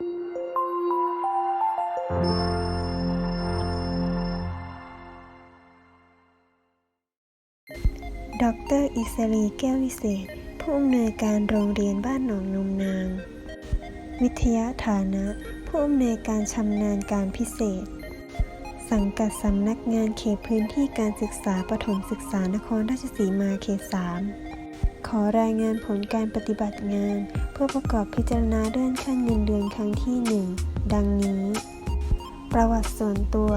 ดรอิสรีแก้ววิเศษ ผู้อำนวยการโรงเรียนบ้านหนองนมนาง วิทยาฐานะ ผู้อำนวยการชำนาญการพิเศษ สังกัดสำนักงานเขตพื้นที่การศึกษาประถมศึกษานครราชสีมาเขต3 ขอรายงานผลการปฏิบัติงาน เพื่อประกอบพิจารณาเลื่อนขั้นเงินเดือนครั้งที่ 1 ดังนี้ ประวัติส่วนตัว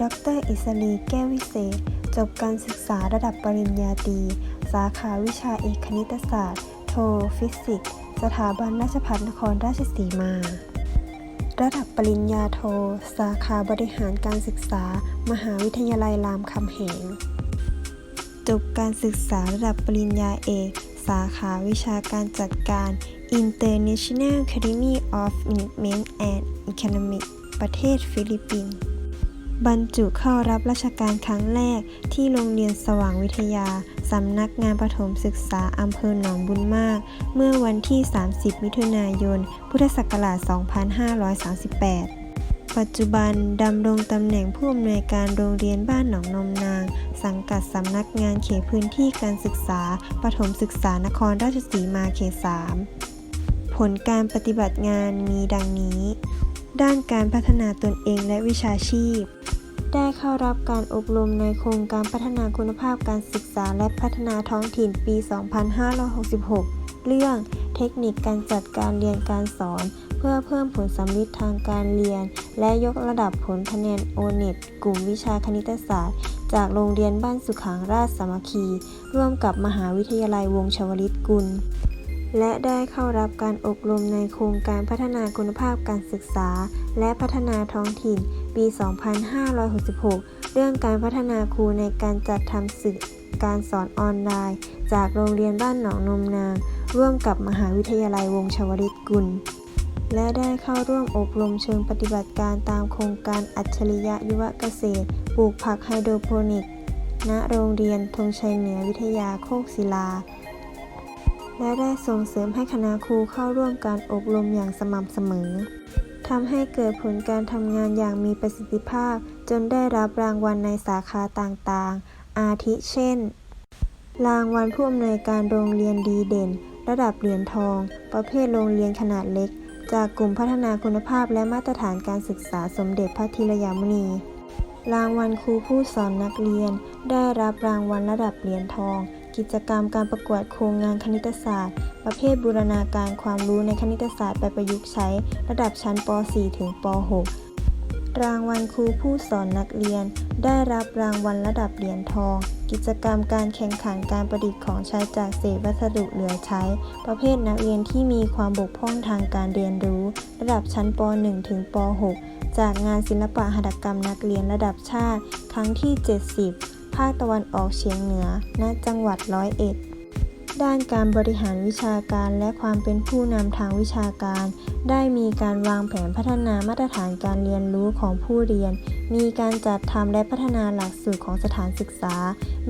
ดร อิสรีแก้ววิเศษ จบการศึกษาระดับปริญญาตรี สาขาวิชาเอกคณิตศาสตร์ โท ฟิสิกส์ สถาบันราชภัฏนครราชสีมา ระดับปริญญาโท สาขาบริหารการศึกษา มหาวิทยาลัยรามคำแหงจบการศึกษาระดับปริญญาเอก สาขาวิชาการจัดการ International Academy of Management and Economics ประเทศฟิลิปปินส์บรรจุเข้ารับราชการครั้งแรกที่โรงเรียนสว่างวิทยา สำนักงานประถมศึกษาอำเภอหนองบุญมาก เมื่อวันที่ 30 มิถุนายน พุทธศักราช 2538 ปัจจุบันดำรงตำแหน่งผู้อำนวยการโรงเรียนบ้านหนองนมนาง สังกัดสำนักงานเขตพื้นที่การศึกษา ประถมศึกษานครราชสีมาเขต 3 ผลการปฏิบัติงานมีดังนี้ ด้านการพัฒนาตนเองและวิชาชีพ ได้เข้ารับการอบรมในโครงการพัฒนาคุณภาพการศึกษาและพัฒนาท้องถิ่นปี 2566 เรื่องเทคนิคการจัดการเรียนการสอน เพื่อเพิ่มผลสำลิดทางการเรียน และยกระดับผลคะแนนโอเน็ตกลุ่มวิชาคณิตศาสตร์ จากโรงเรียนบ้านสุขางราชสามัคคี ร่วมกับมหาวิทยาลัยวงชวลิตกุล และได้เข้ารับการอบรมในโครงการพัฒนาคุณภาพการศึกษา และพัฒนาท้องถิ่น ปี 2566 เรื่องการพัฒนาครูในการจัดทำสื่อการสอนออนไลน์ จากโรงเรียนบ้านหนองนมนางร่วมกับมหาวิทยาลัยวงชวลิตกุล และได้เข้าร่วมอบรมเชิงปฏิบัติการตามโครงการอัจฉริยะยุวเกษตร ปลูกผักไฮโดรโปนิก ณ โรงเรียนธงชัยเหนือวิทยาโคกศิลา และได้ส่งเสริมให้คณะครูเข้าร่วมการอบรมอย่างสม่ำเสมอทำให้เกิดผลการทำงานอย่างมีประสิทธิภาพ จนได้รับรางวัลในสาขาต่างๆ อาทิเช่น รางวัลผู้อำนวยการโรงเรียนดีเด่น ระดับเหรียญทอง ประเภทโรงเรียนขนาดเล็ก จากกลุ่มพัฒนาคุณภาพและมาตรฐานการศึกษาสมเด็จพระธีรยามุนี รางวัลครูผู้สอนนักเรียน ได้รับรางวัลระดับเหรียญทอง กิจกรรมการประกวดโครงงานคณิตศาสตร์ ประเภทบูรณาการความรู้ในคณิตศาสตร์ไปประยุกต์ใช้ ระดับชั้นป .4 ถึงป .6 รางวัลครูผู้สอนนักเรียน ได้รับรางวัลระดับเหรียญทอง กิจกรรมการแข่งขันการประดิษฐ์ของใช้จากเศษวัสดุเหลือใช้ ประเภทนักเรียนที่มีความบกพร่องทางการเรียนรู้ ระดับชั้นป .1 ถึงป .6 จากงานศิลปะหัตถกรรมนักเรียนระดับชาติ ครั้งที่ 70 ภาคตะวันออกเฉียงเหนือ ณ จังหวัดร้อยเอ็ด ด้านการบริหารวิชาการและความเป็นผู้นำทางวิชาการ ได้มีการวางแผนพัฒนามาตรฐานการเรียนรู้ของผู้เรียน มีการจัดทำและพัฒนาหลักสูตรของสถานศึกษา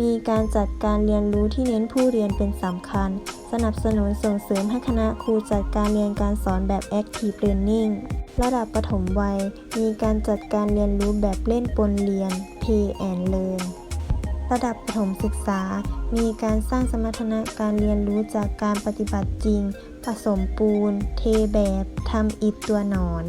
มีการจัดการเรียนรู้ที่เน้นผู้เรียนเป็นสำคัญ สนับสนุนส่งเสริมให้คณะครูจัดการเรียนการสอนแบบ Active Learning ระดับประถมวัย มีการจัดการเรียนรู้แบบเล่นปนเรียน Play and Learn ระดับประถมศึกษา มีการสร้างสมรรถนะการเรียนรู้จากการปฏิบัติจริง ผสมปูน เทแบบทำอิฐตัวหนอน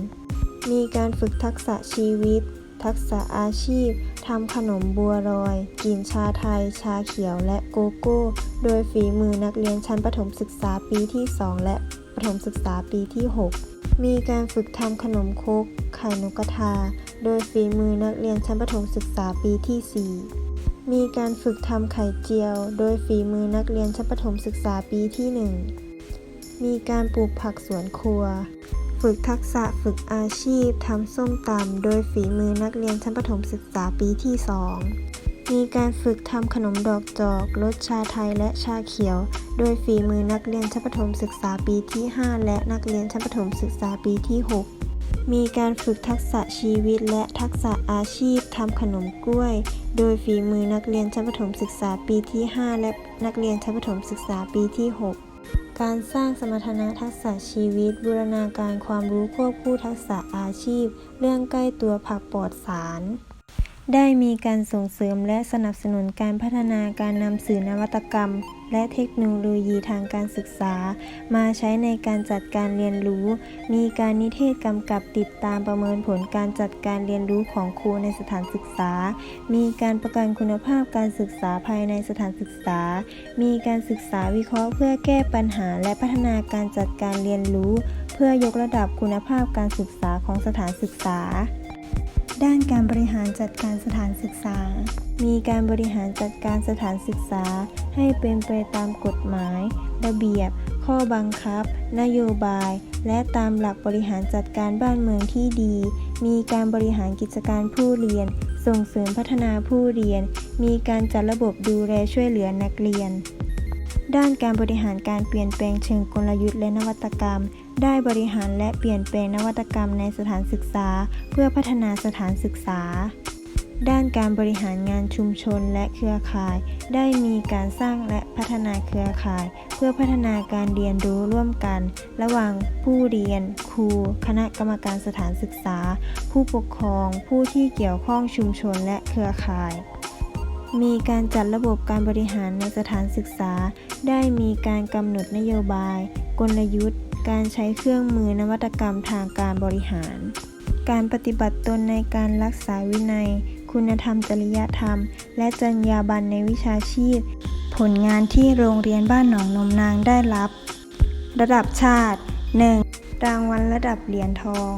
มีการฝึกทักษะชีวิต ทักษะอาชีพทำขนมบัวรอย กินชาไทย ชาเขียวและโกโก้ โดยฝีมือนักเรียนชั้นประถมศึกษาปีที่ 2 และประถมศึกษาปีที่ 6 มีการฝึกทำขนมคกไข่นกกระทา โดยฝีมือนักเรียนชั้นประถมศึกษาปีที่ 4 มีการฝึกทำไข่เจียว โดยฝีมือนักเรียนชั้นประถมศึกษาปีที่ 1 มีการปลูกผักสวนครัว ฝึกทักษะฝึกอาชีพทำส้มตำโดยฝีมือนักเรียนชั้นประถมศึกษาปีที่ 2 มีการฝึกทำขนมดอกจอกรสชาไทยและชาเขียว โดยฝีมือนักเรียนชั้นประถมศึกษาปีที่ 5 และนักเรียนชั้นประถมศึกษาปีที่ 6มีการฝึกทักษะชีวิตและทักษะอาชีพ ทำขนมกล้วย โดยฝีมือนักเรียนชั้นประถมศึกษาปีที่ 5 และนักเรียนชั้นประถมศึกษาปีที่ 6 การสร้างสมรรถนะทักษะชีวิต บูรณาการความรู้ควบคู่ทักษะอาชีพ เรื่องใกล้ตัวผักปลอดสาร ได้มีการส่งเสริมและสนับสนุนการพัฒนาการนำสื่อนวัตกรรม และเทคโนโลยีทางการศึกษา มาใช้ในการจัดการเรียนรู้ มีการนิเทศกำกับติดตามประเมินผลการจัดการเรียนรู้ของครูในสถานศึกษา มีการประกันคุณภาพการศึกษาภายในสถานศึกษา มีการศึกษาวิเคราะห์เพื่อแก้ปัญหาและพัฒนาการจัดการเรียนรู้ เพื่อยกระดับคุณภาพการศึกษาของสถานศึกษา ด้านการบริหารจัดการสถานศึกษา มีการบริหารจัดการสถานศึกษา ให้เป็นไปตามกฎหมาย ระเบียบ ข้อบังคับ นโยบาย และตามหลักบริหารจัดการบ้านเมืองที่ดี มีการบริหารกิจการผู้เรียน ส่งเสริมพัฒนาผู้เรียน มีการจัดระบบดูแลช่วยเหลือนักเรียน ด้านการบริหารการเปลี่ยนแปลงเชิงกลยุทธ์และนวัตกรรม ได้บริหารและเปลี่ยนแปลงนวัตกรรมในสถานศึกษา เพื่อพัฒนาสถานศึกษา ด้านการบริหารงานชุมชนและเครือข่าย ได้มีการสร้างและพัฒนาเครือข่าย เพื่อพัฒนาการเรียนรู้ร่วมกัน ระหว่างผู้เรียน ครู คณะกรรมการสถานศึกษา ผู้ปกครอง ผู้ที่เกี่ยวข้องชุมชนและเครือข่าย มีการจัดระบบการบริหารในสถานศึกษา ได้มีการกำหนดนโยบาย กลยุทธ์ การใช้เครื่องมือนวัตกรรมทางการบริหาร การปฏิบัติตนในการรักษาวินัย คุณธรรมจริยธรรม และจรรยาบรรณในวิชาชีพ ผลงานที่โรงเรียนบ้านหนองนมนางได้รับ ระดับชาติ 1. รางวัลระดับเหรียญทอง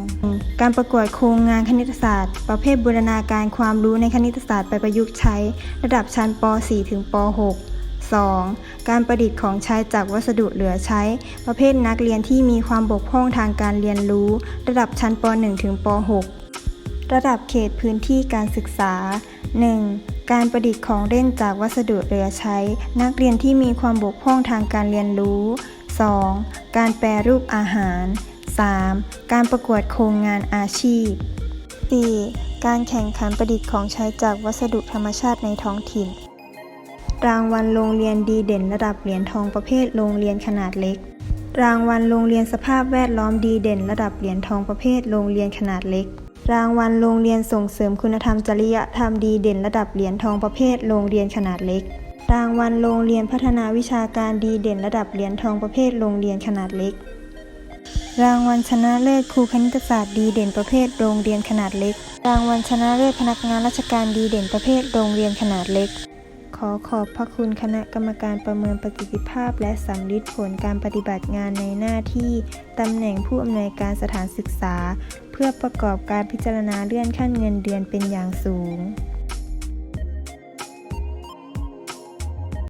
การประกวดโครงงานคณิตศาสตร์ ประเภทบูรณาการความรู้ในคณิตศาสตร์ไปประยุกต์ใช้ ระดับชั้นป .4 ถึงป .6 2. การประดิษฐ์ของใช้จากวัสดุเหลือใช้ ประเภทนักเรียนที่มีความบกพร่องทางการเรียนรู้ ระดับชั้นป .1 ถึงป .6 ระดับเขตพื้นที่การศึกษา 1. การประดิษฐ์ของเล่นจากวัสดุเหลือใช้ นักเรียนที่มีความบกพร่องทางการเรียนรู้ 2. การแปรรูปอาหาร 3. การประกวดโครงงานอาชีพ 4. การแข่งขันประดิษฐ์ของใช้จากวัสดุธรรมชาติในท้องถิ่น รางวัลโรงเรียนดีเด่นระดับเหรียญทองประเภทโรงเรียนขนาดเล็ก รางวัลโรงเรียนสภาพแวดล้อมดีเด่นระดับเหรียญทองประเภทโรงเรียนขนาดเล็ก รางวัลโรงเรียนส่งเสริมคุณธรรมจริยธรรมดีเด่นระดับเหรียญทองประเภทโรงเรียนขนาดเล็ก รางวัลโรงเรียนพัฒนาวิชาการดีเด่นระดับเหรียญทองประเภทโรงเรียนขนาดเล็ก รางวัลชนะเลิศครูคณิตศาสตร์ดีเด่นประเภทโรงเรียนขนาดเล็ก รางวัลชนะเลิศพนักงานราชการดีเด่นประเภทโรงเรียนขนาดเล็ก ขอขอบพระคุณคณะกรรมการประเมินประสิทธิภาพ และสำลิดผลการปฏิบัติงานในหน้าที่ตำแหน่งผู้อำนวยการสถานศึกษา เพื่อประกอบการพิจารณาเลื่อนขั้นเงินเดือนเป็นอย่างสูง